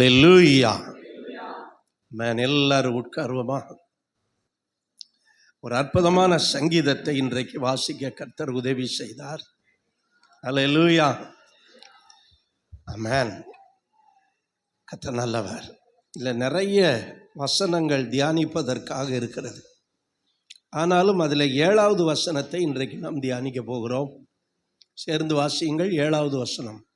அல்லேலூயா man எல்லாரும் உட்காருவோமா? ஒரு அற்புதமான சங்கீதத்தை இன்றைக்கு வாசிக்க கர்த்தர் உதவி செய்தார். அல்லேலூயா அமேன் கர்த்தர் நல்லவர். இல்லை நிறைய வசனங்கள் தியானிப்பதற்காக இருக்கிறது. ஆனாலும் அதில் ஏழாவது வசனத்தை இன்றைக்கு நாம் தியானிக்க போகிறோம். சேர்ந்து வாசியுங்கள் ஏழாவது வசனம்.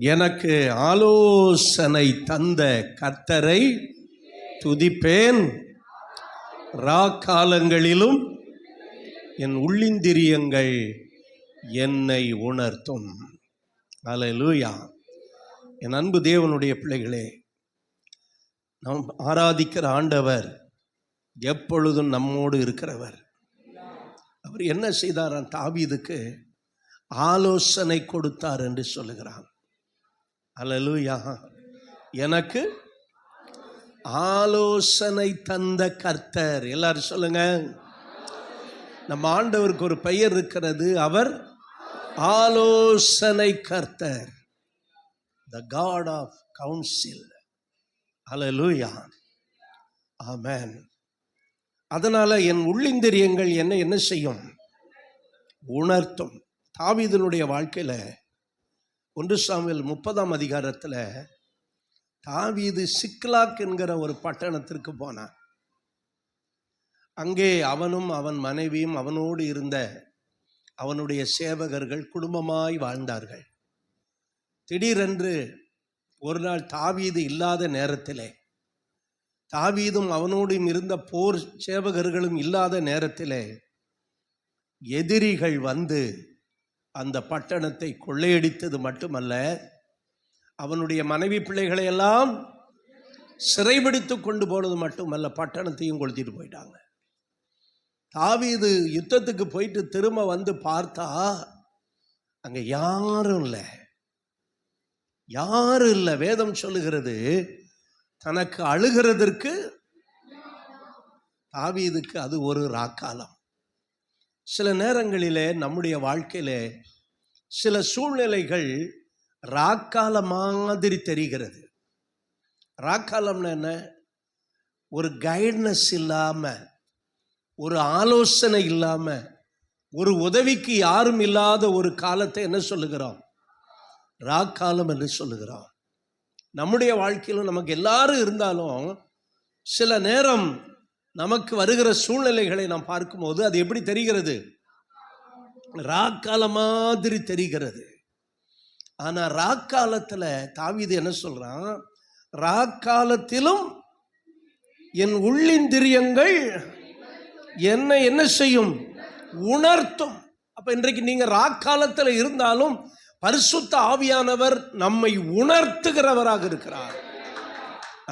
எனக்கு ஆலோசனை தந்த கர்த்தரை துதிப்பேன். ரா காலங்களிலும் என் உள்ளிந்திரியங்கள் என்னை உணர்த்தும். அலலூயா என் அன்பு தேவனுடைய பிள்ளைகளே நாம் ஆராதிக்கிற ஆண்டவர் எப்பொழுதும் நம்மோடு இருக்கிறவர். அவர் என்ன செய்தாராம் தாவீதுக்கு? ஆலோசனை கொடுத்தார் என்று சொல்லுகிறான். அலலூயா எனக்கு ஆலோசனை தந்த கர்த்தர். எல்லாரும் சொல்லுங்க. நம்ம ஆண்டவருக்கு ஒரு பெயர் இருக்கிறது. அவர் ஆலோசனை கர்த்தர். த காட் ஆஃப் கவுன்சில் அலலூயா ஆமேன் அதனால என் உள்ளிந்திரியங்கள் என்ன என்ன செய்யும்? உணர்த்தும். தாவிதனுடைய வாழ்க்கையில் ஒன்று சாமியில் முப்பதாம் அதிகாரத்தில் தாவீது சிக்லாக் என்கிற ஒரு பட்டணத்திற்கு போனான். அங்கே அவனும் அவன் மனைவியும் அவனோடு இருந்த அவனுடைய சேவகர்கள் குடும்பமாய் வாழ்ந்தார்கள். திடீரென்று ஒரு நாள் தாவீது இல்லாத நேரத்திலே தாவீதும் அவனோடும் இருந்த போர் சேவகர்களும் இல்லாத நேரத்திலே எதிரிகள் வந்து அந்த பட்டணத்தை கொள்ளையடித்தது மட்டுமல்ல அவனுடைய மனைவி பிள்ளைகளை எல்லாம் சிறைபிடித்து கொண்டு போனது மட்டுமல்ல பட்டணத்தையும் கொளுத்திட்டு போயிட்டாங்க. தாவீது யுத்தத்துக்கு போயிட்டு திரும்ப வந்து பார்த்தா அங்கே யாரும் இல்லை. யாரும் இல்லை. வேதம் சொல்லுகிறது தனக்கு அழுகிறதற்கு தாவீதுக்கு அது ஒரு ராக்காலம். சில நேரங்களிலே நம்முடைய வாழ்க்கையிலே சில சூழ்நிலைகள் ராக்கால மாதிரி தெரிகிறது. ராக்காலம்னா என்ன? ஒரு கைட்னஸ் இல்லாமல் ஒரு ஆலோசனை இல்லாமல் ஒரு உதவிக்கு யாரும் இல்லாத ஒரு காலத்தை என்ன சொல்லுகிறோம்? ராக்காலம் என்று சொல்லுகிறோம். நம்முடைய வாழ்க்கையிலும் நமக்கு எல்லாரும் இருந்தாலும் சில நேரம் நமக்கு வருகிற சூழ்நிலைகளை நாம் பார்க்கும்போது அது எப்படி தெரிகிறது? ராக்கால மாதிரி தெரிகிறது. ஆனால் ராக்காலத்தில் தாவிது என்ன சொல்கிறான் ராக்காலத்திலும் என் உள்ளிந்திரியங்கள் என்னை என்ன செய்யும்? உணர்த்தும். அப்போ இன்றைக்கு நீங்கள் ராக்காலத்தில் இருந்தாலும் பரிசுத்த ஆவியானவர் நம்மை உணர்த்துகிறவராக இருக்கிறார்.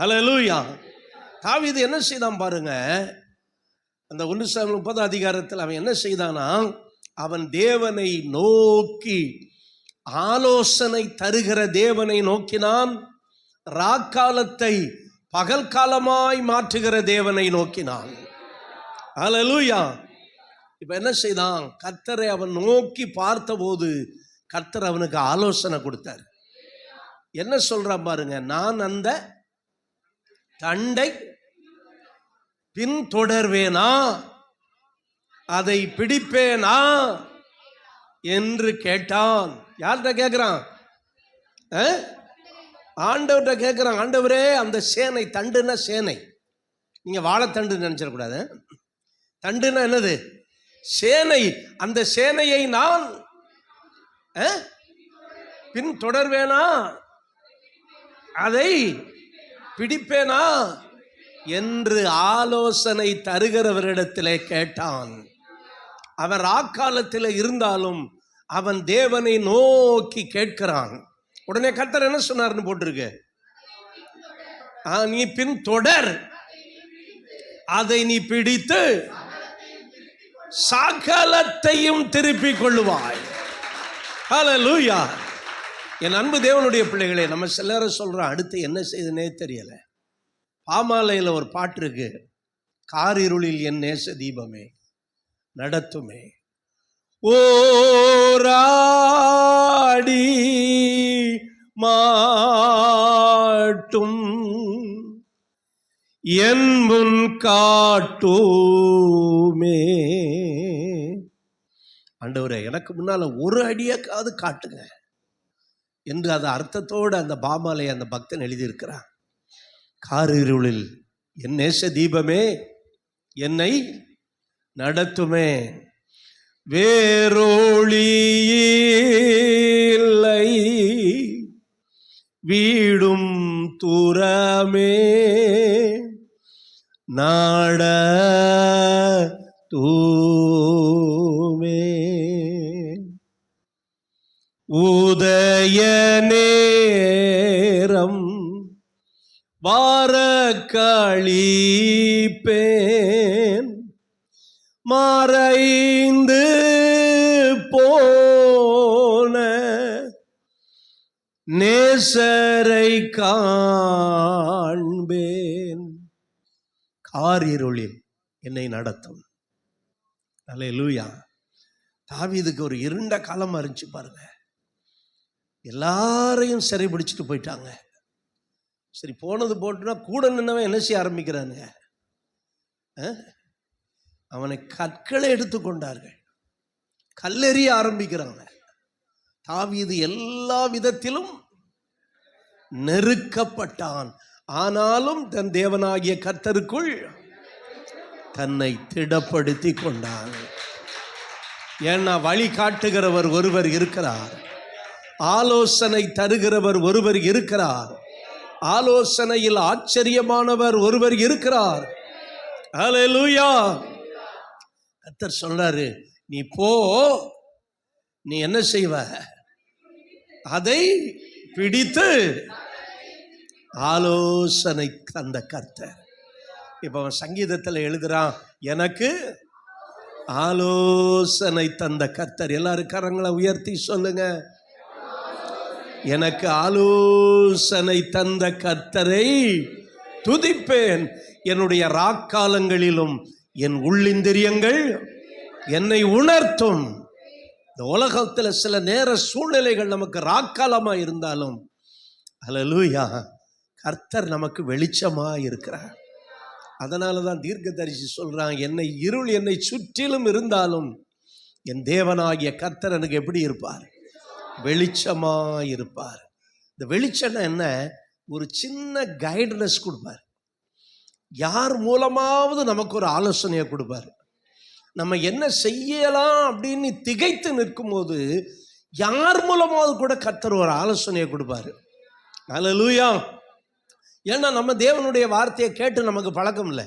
அலலூயா தாவிது என்ன செய்தான் பாருங்க? அந்த ஒன்று முப்பது அதிகாரத்தில் அவன் என்ன செய்தானா? அவன் தேவனை நோக்கி ஆலோசனை தருகிற தேவனை நோக்கினான். ராக்காலத்தை பகல் காலமாய் மாற்றுகிற தேவனை நோக்கினான். அலலூயா இப்ப என்ன செய்தான்? கர்த்தரை அவன் நோக்கி பார்த்தபோது கர்த்தர் அவனுக்கு ஆலோசனை கொடுத்தார். என்ன சொல்றான் பாருங்க? நான் அந்த தண்டை பின்தொடர்வேனா? அதை பிடிப்பேனா? என்று கேட்டான். யார்கிட்ட கேட்குறான் ஆண்டவர்கிட்ட கேட்குறான் ஆண்டவரே அந்த சேனை தண்டுன்னா சேனை. நீங்கள் வாழைத்தண்டு நினச்சிடக்கூடாது தண்டுன்னா என்னது? சேனை. அந்த சேனையை நான் பின் தொடர்வேனா அதை பிடிப்பேனா? என்று ஆலோசனை தருகிறவரிடத்திலே கேட்டான். அவர் ஆக்காலத்தில் இருந்தாலும் அவன் தேவனை நோக்கி கேட்கிறான். உடனே கத்தர் என்ன சொன்னார்னு போட்டிருக்கு? நீ பின் தொடர். அதை நீ பிடித்து சகலத்தையும் திருப்பிக் கொள்ளுவாய். ஹalleluya என் அன்பு தேவனுடைய பிள்ளைகளே நம்ம சிலரை சொல்கிறோம் அடுத்து என்ன செய்யுதுனே தெரியலை. பாமாலையில் ஒரு பாட்டு இருக்கு. காரிருளில் என் நேச தீபமே நடத்துமே. ஓராடி மாட்டும் என் காட்டுமே. ஆண்டவரே எனக்கு முன்னால் ஒரு அடியாக்காவது காட்டுங்க. என்று அந்த அர்த்தத்தோடு அந்த பாமாலை அந்த பக்தன் எழுதியிருக்கிறான். காரிருளில் என் நேச தீபமே என்னை நடத்துமே. வேரோழியில்லை வீடும் தூரமே. நாட தூ உதய நேரம் வார கழிப்பேன் மறைந்து போன நேசரை காண்பேன். காரிருளில் என்னை நடத்தும். நல்ல லூயா தாவி இதுக்கு ஒரு இருண்ட காலம் இருந்துச்சு பாருங்க. எல்லாரையும் சிறை பிடிச்சிட்டு போயிட்டாங்க. சரி போனது போட்டுனா கூட நின்னவன் என்ன செய்ய ஆரம்பிக்கிறானுங்க? அவனை கற்களை எடுத்துக்கொண்டார்கள் கல்லெறிய ஆரம்பிக்கிறாங்க. தாவீது எல்லா விதத்திலும் நெருக்கப்பட்டான். ஆனாலும் தன் தேவனாகிய கர்த்தருக்குள் தன்னை திடப்படுத்தி கொண்டான். ஏன்னா வழி காட்டுகிறவர் ஒருவர் இருக்கிறார். ஆலோசனை தருகிறவர் ஒருவர் இருக்கிறார். ஆலோசனையில் ஆச்சரியமானவர் ஒருவர் இருக்கிறார். ஹalleluya கர்த்தர் சொல்றாரு நீ போ நீ என்ன செய்வ? அதை பிடித்து ஆலோசனை தந்த கர்த்தர். இப்போ அவன் சங்கீதத்தில் எழுதுறான் எனக்கு ஆலோசனை தந்த கர்த்தர். எல்லாரும் கரங்களை உயர்த்தி சொல்லுங்க. எனக்கு ஆலோசனை தந்த கர்த்தரை துதிப்பேன். என்னுடைய ராக்காலங்களிலும் என் உள்ளிந்திரியங்கள் என்னை உணர்த்தும். இந்த உலகத்தில் சில நேர சூழ்நிலைகள் நமக்கு ராக்காலமாக இருந்தாலும் அலலூயா கர்த்தர் நமக்கு வெளிச்சமாக இருக்கிறார். அதனால தான் தீர்க்கதரிசி சொல்கிறான் என்னை இருள் என்னை சுற்றிலும் இருந்தாலும் என் தேவனாகிய கர்த்தர் எனக்கு எப்படி இருப்பார்? வெளிச்சமாக இருப்பார் இந்த வெளிச்சம்னா என்ன? ஒரு சின்ன கைடனஸ் கொடுப்பார். யார் மூலமாவது நமக்கு ஒரு ஆலோசனையை கொடுப்பார். நம்ம என்ன செய்யலாம் அப்படின்னு திகைத்து நிற்கும்போது யார் மூலமாவது கூட கத்தர் ஒரு ஆலோசனையை கொடுப்பாரு. அல்லேலூயா ஏன்னா நம்ம தேவனுடைய வார்த்தையை கேட்டு நமக்கு பழக்கம் இல்லை.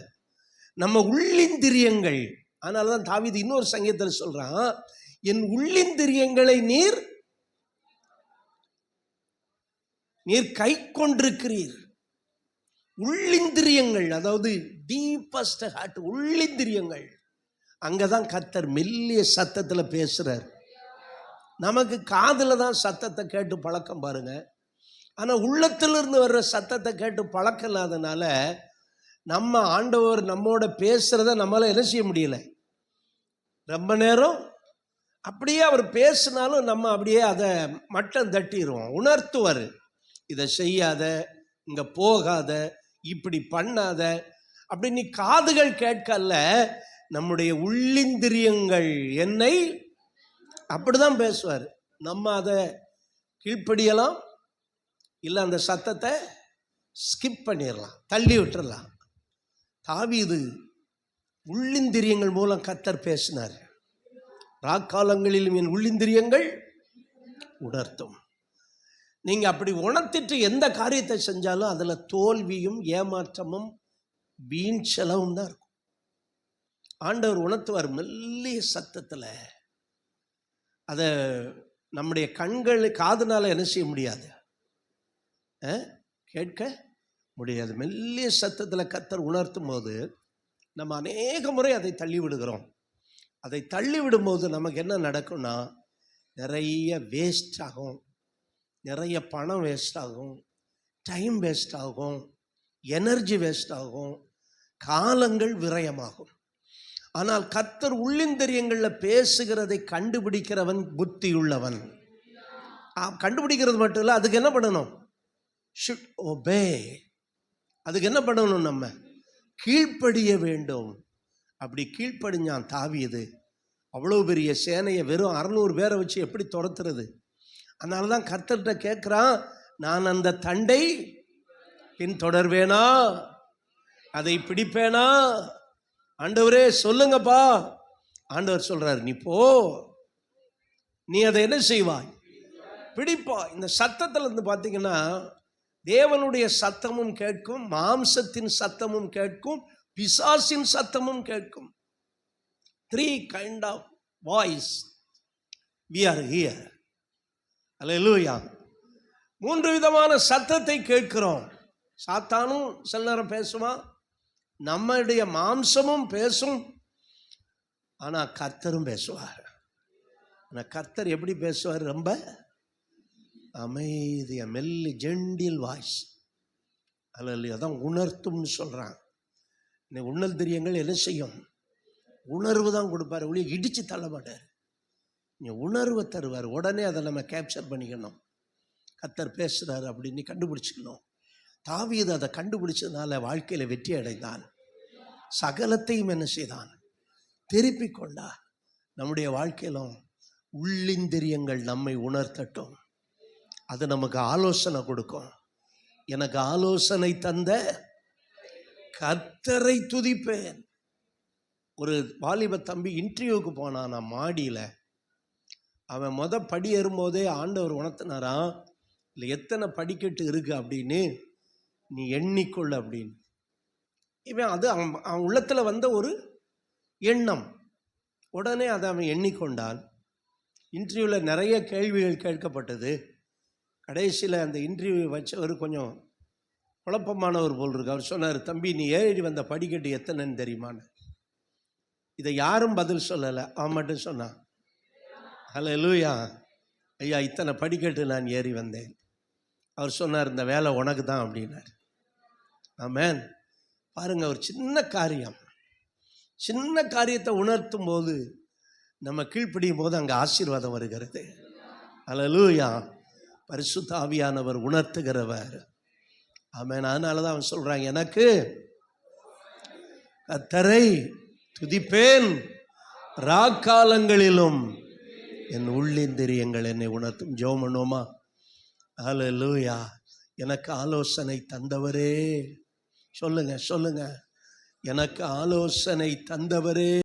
நம்ம உள்ளிந்திரியங்கள். அதனால தான் தாவிது இன்னொரு சங்கீதத்தில் சொல்கிறான் என் உள்ளிந்திரியங்களை நீர் நீர் கை கொண்டிருக்கிறீர். உள்ளிந்திரியங்கள் அதாவது டீப்பஸ்ட் ஹார்ட் உள்ளிந்திரியங்கள். அங்கே தான் கத்தர் மெல்லிய சத்தத்தில் பேசுகிறார் நமக்கு காதில் தான் சத்தத்தை கேட்டு பழக்கம் பாருங்க. ஆனால் உள்ளத்திலிருந்து வர்ற சத்தத்தை கேட்டு பழக்கம் இல்லாதனால நம்ம ஆண்டவர் நம்மோட பேசுகிறத நம்மளால் என்ன செய்ய முடியல? ரொம்ப நேரம் அப்படியே அவர் பேசினாலும் நம்ம அப்படியே அதை மட்டம் தட்டிடுவோம் உணர்த்துவார். இதை செய்யாத இங்க போகாத இப்படி பண்ணாத அப்படி நீ காதுகள் கேட்கல நம்முடைய உள்ளிந்திரியங்கள் என்னை அப்படிதான் பேசுவார். நம்ம அதை கீழ்ப்படியலாம் இல்லை அந்த சத்தத்தை ஸ்கிப் பண்ணிடலாம் தள்ளி விட்டுறலாம் தாவீது உள்ளிந்திரியங்கள் மூலம் கத்தர் பேசினார். ராக்காலங்களிலும் என் உள்ளிந்திரியங்கள் உணர்த்தும். நீங்கள் அப்படி உணர்த்திட்டு எந்த காரியத்தை செஞ்சாலும் அதில் தோல்வியும் ஏமாற்றமும் வீண் செலவும் தான் இருக்கும். ஆண்டவர் உணர்த்துவார் மெல்லிய சத்தத்தில். அதை நம்முடைய கண்கள் காதுனால என்ன செய்ய முடியாது? கேட்க முடியாது. மெல்லிய சத்தத்தில் கத்தர் உணர்த்தும் போது நம்ம அநேக முறை அதை தள்ளி விடுகிறோம் அதை தள்ளி விடும்போது நமக்கு என்ன நடக்கும்னா நிறைய வேஸ்ட் ஆகும். நிறைய பணம் வேஸ்ட் ஆகும் டைம் வேஸ்ட் ஆகும் எனர்ஜி வேஸ்ட் ஆகும் காலங்கள் விரயமாகும். ஆனால் கத்தர் உள்ளிந்தரியங்களில் பேசுகிறதை கண்டுபிடிக்கிறவன் புத்தியுள்ளவன். கண்டுபிடிக்கிறது மட்டும் இல்லை அதுக்கு என்ன பண்ணணும்? ஷுட் ஒபே அதுக்கு என்ன பண்ணணும் நம்ம? கீழ்ப்படிய வேண்டும். அப்படி கீழ்ப்படிஞ்சான் தாவியது அவ்வளோ பெரிய சேனையை வெறும் அறநூறு பேரை வச்சு எப்படி துரத்துறது? அதனால தான் கர்த்தர்கிட்ட கேட்குறான் நான் அந்த தண்டை பின்தொடர்வேனா அதை பிடிப்பேனா? ஆண்டவரே சொல்லுங்கப்பா. ஆண்டவர் சொல்கிறார் நீ போ. நீ அதை என்ன செய்வாய்? பிடிப்பா இந்த சத்தத்தில் இருந்து பார்த்தீங்கன்னா தேவனுடைய சத்தமும் கேட்கும் மாம்சத்தின் சத்தமும் கேட்கும் பிசாசின் சத்தமும் கேட்கும். Three kind of voice we are hear அல்லேலூயா மூன்று விதமான சத்தத்தை கேட்கிறோம். சாத்தானும் சில நேரம் பேசுவான் நம்முடைய மாம்சமும் பேசும். ஆனால் கர்த்தரும் பேசுவார். ஆனால் கர்த்தர் எப்படி பேசுவார்? ரொம்ப அமைதியா மெல்லி ஜெண்டில் வாய்ஸ் அல்ல அதான் உணர்த்தும்னு சொல்கிறான் இந்த உணர் தெரியங்கள் என்ன செய்யும்? உணர்வு தான் கொடுப்பாரு. ஒளியை இடித்து தள்ள மாட்டார் நீ உணர்வை தருவார். உடனே அதை நம்ம கேப்சர் பண்ணிக்கணும். கத்தர் பேசுகிறார் அப்படின்னு கண்டுபிடிச்சிக்கணும். தாவியது அதை கண்டுபிடிச்சதுனால வாழ்க்கையில் வெற்றி அடைந்தான். சகலத்தையும் என்ன செய்தான்? திருப்பி கொண்டா நம்முடைய வாழ்க்கையிலும் உள்ளிந்திரியங்கள் நம்மை உணர்த்தட்டும். அது நமக்கு ஆலோசனை கொடுக்கும். எனக்கு ஆலோசனை தந்த கர்த்தரை துதிப்பேன். ஒரு வாலிப தம்பி இன்டர்வியூவுக்கு போனான் நான் மாடியில். அவன் மொத படி ஏறும்போதே ஆண்டவர் உணர்த்தினாராம் இல்லை எத்தனை படிக்கட்டு இருக்கு அப்படின்னு? நீ எண்ணிக்கொள் அப்படின்னு. இவன் அது அவன் அவன் உள்ளத்தில் வந்த ஒரு எண்ணம். உடனே அதை அவன் எண்ணிக்கொண்டான். இன்டர்வியூவில் நிறைய கேள்விகள் கேட்கப்பட்டது. கடைசியில் அந்த இன்டர்வியூ வச்சவர் கொஞ்சம் குழப்பமானவர் போல் இருக்கு. அவர் சொன்னார் தம்பி நீ ஏறி வந்த படிக்கட்டு எத்தனைன்னு தெரியுமான்னு? இதை யாரும் பதில் சொல்லலை. அவன் மட்டும் சொன்னான் ஹலோ லூயா ஐயா இத்தனை படிக்கட்டு நான் ஏறி வந்தேன். அவர் சொன்னார் இந்த வேலை உனக்கு தான் அப்படின்னார். ஆமேன். பாருங்க ஒரு சின்ன காரியம். சின்ன காரியத்தை உணர்த்தும் போது நம்ம கீழ்ப்படியும் போது அங்கே ஆசீர்வாதம் வருகிறது. அலலூயா பரிசுத்தாவியானவர் உணர்த்துகிறவர். ஆமேன். அதனால தான் அவன் சொல்கிறான் எனக்கு கத்தரை துதிப்பேன். ராக்காலங்களிலும் என் உள்ளிந்திரியங்கள் என்னை உணர்த்தும். ஜோமனோமா பண்ணுவோமா லூயா எனக்கு ஆலோசனை தந்தவரே. சொல்லுங்க சொல்லுங்க. எனக்கு ஆலோசனை தந்தவரே.